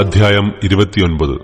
അധ്യായം ഇരുപത്തിയൊൻപത്.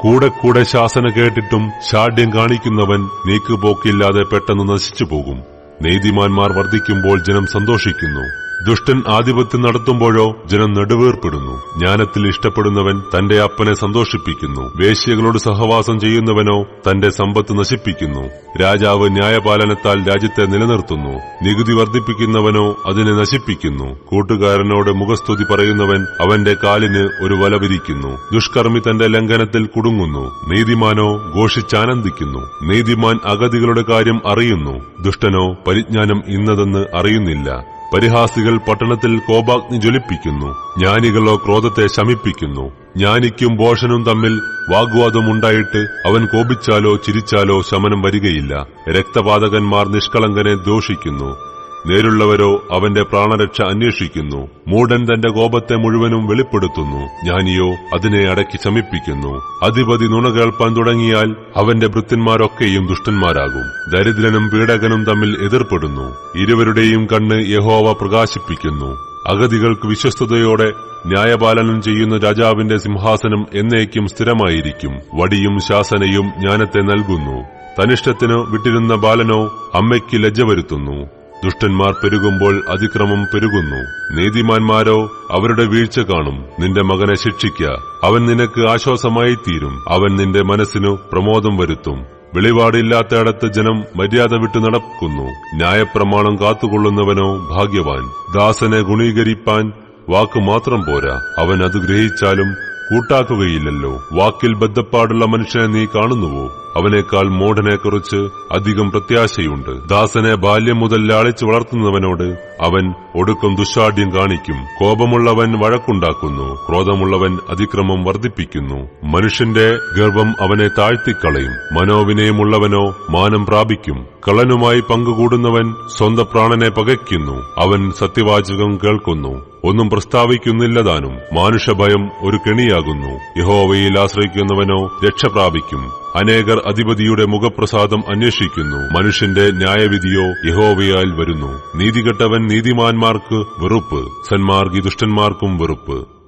കൂടെ കൂടെ ശാസന കേട്ടിട്ടും ഷാഢ്യം കാണിക്കുന്നവൻ നീക്കുപോക്കില്ലാതെ പെട്ടെന്ന് നശിച്ചു പോകും നീതിമാന്മാർ വർദ്ധിക്കുമ്പോൾ ജനം സന്തോഷിക്കുന്നു. ദുഷ്ടൻ ആധിപത്യം നടത്തുമ്പോഴോ ജനം നെടുവേർപ്പെടുന്നു. ജ്ഞാനത്തിൽ ഇഷ്ടപ്പെടുന്നവൻ തന്റെ അപ്പനെ സന്തോഷിപ്പിക്കുന്നു. വേശ്യകളോട് സഹവാസം ചെയ്യുന്നവനോ തന്റെ സമ്പത്ത് നശിപ്പിക്കുന്നു. രാജാവ് ന്യായപാലനത്താൽ രാജ്യത്തെ നിലനിർത്തുന്നു. നികുതി വർദ്ധിപ്പിക്കുന്നവനോ അതിനെ നശിപ്പിക്കുന്നു. കൂട്ടുകാരനോട് മുഖസ്തുതി പറയുന്നവൻ അവന്റെ കാലിന് ഒരു വല വിരിക്കുന്നു. ദുഷ്കർമ്മി തന്റെ ലംഘനത്തിൽ കുടുങ്ങുന്നു. നീതിമാനോ ഘോഷിച്ചാനന്ദിക്കുന്നു. നീതിമാൻ അഗതികളുടെ കാര്യം അറിയുന്നു. ദുഷ്ടനോ പരിജ്ഞാനം ഇന്നതെന്ന് അറിയുന്നില്ല. പരിഹാസികൾ പട്ടണത്തിൽ കോപാഗ്നി ജ്വലിപ്പിക്കുന്നു. ജ്ഞാനികളോ ക്രോധത്തെ ശമിപ്പിക്കുന്നു. ജ്ഞാനിക്കും ഭോഷനും തമ്മിൽ വാഗ്വാദമുണ്ടായിട്ട് അവൻ കോപിച്ചാലോ ചിരിച്ചാലോ ശമനം വരികയില്ല. രക്തപാതകന്മാർ നിഷ്കളങ്കനെ ദോഷിക്കുന്നു. നേരുള്ളവരോ അവന്റെ പ്രാണരക്ഷ അന്വേഷിക്കുന്നു. മൂടൻ തന്റെ കോപത്തെ മുഴുവനും വെളിപ്പെടുത്തുന്നു. ജ്ഞാനിയോ അതിനെ അടക്കി ശമിപ്പിക്കുന്നു. അധിപതി നുണ കേൾപ്പാൻ തുടങ്ങിയാൽ അവന്റെ ഭൃത്യന്മാരൊക്കെയും ദുഷ്ടന്മാരാകും. ദരിദ്രനും പീഡകനും തമ്മിൽ എതിർപ്പെടുന്നു. ഇരുവരുടെയും കണ്ണ് യഹോവ പ്രകാശിപ്പിക്കുന്നു. അഗതികൾക്ക് വിശ്വസ്തയോടെ ന്യായപാലനം ചെയ്യുന്ന രാജാവിന്റെ സിംഹാസനം എന്നേക്കും സ്ഥിരമായിരിക്കും. വടിയും ശാസനയും ജ്ഞാനത്തെ നൽകുന്നു. തനിഷ്ടത്തിനു വിട്ടിരുന്ന ബാലനോ അമ്മയ്ക്ക് ലജ്ജ വരുത്തുന്നു. ദുഷ്ടന്മാർ പെരുകുമ്പോൾ അതിക്രമം പെരുകുന്നു. നീതിമാന്മാരോ അവരുടെ വീഴ്ച കാണും. നിന്റെ മകനെ ശിക്ഷിക്ക. അവൻ നിനക്ക് ആശ്വാസമായി തീരും അവൻ നിന്റെ മനസ്സിനു പ്രമോദം വരുത്തും. വെളിപാടില്ലാത്തയിടത്ത് ജനം മര്യാദ വിട്ടു നടക്കുന്നു. ന്യായപ്രമാണം കാത്തുകൊള്ളുന്നവനോ ഭാഗ്യവാൻ. ദാസനെ ഗുണീകരിപ്പാൻ വാക്ക് മാത്രം പോരാ. അവൻ അത് ഗ്രഹിച്ചാലും കൂട്ടാക്കുകയില്ലല്ലോ. വാക്കിൽ ബദ്ധപ്പാടുള്ള മനുഷ്യനെ നീ കാണുന്നുവോ? അവനേക്കാൾ മൂഢനെക്കുറിച്ച് അധികം പ്രത്യാശയുണ്ട്. ദാസനെ ബാല്യം മുതൽ ലാളിച്ചു വളർത്തുന്നവനോട് അവൻ ഒടുക്കം ദുഷാഢ്യം കാണിക്കും. കോപമുള്ളവൻ വഴക്കുണ്ടാക്കുന്നു. ക്രോധമുള്ളവൻ അതിക്രമം വർദ്ധിപ്പിക്കുന്നു. മനുഷ്യന്റെ ഗർഭം അവനെ താഴ്ത്തിക്കളയും. മനോവിനയമുള്ളവനോ മാനം പ്രാപിക്കും. കള്ളനുമായി പങ്കുകൂടുന്നവൻ സ്വന്തം പ്രാണനെ പകയ്ക്കുന്നു. അവൻ സത്യവാചകം കേൾക്കുന്നു. ഒന്നും പ്രസ്താവിക്കുന്നില്ലതാനും. മാനുഷഭയം ഒരു കെണിയാകുന്നു. യഹോവയിൽ ആശ്രയിക്കുന്നവനോ രക്ഷ പ്രാപിക്കും അനേകർ അധിപതിയുടെ മുഖപ്രസാദം അന്വേഷിക്കുന്നു. മനുഷ്യന്റെ ന്യായവിധിയോ യഹോവയാൽ വരുന്നു. നീതികെട്ടവൻ നീതിമാന്മാർക്ക് വെറുപ്പ് സന്മാർഗി ദുഷ്ടന്മാർക്കും വെറുപ്പ്.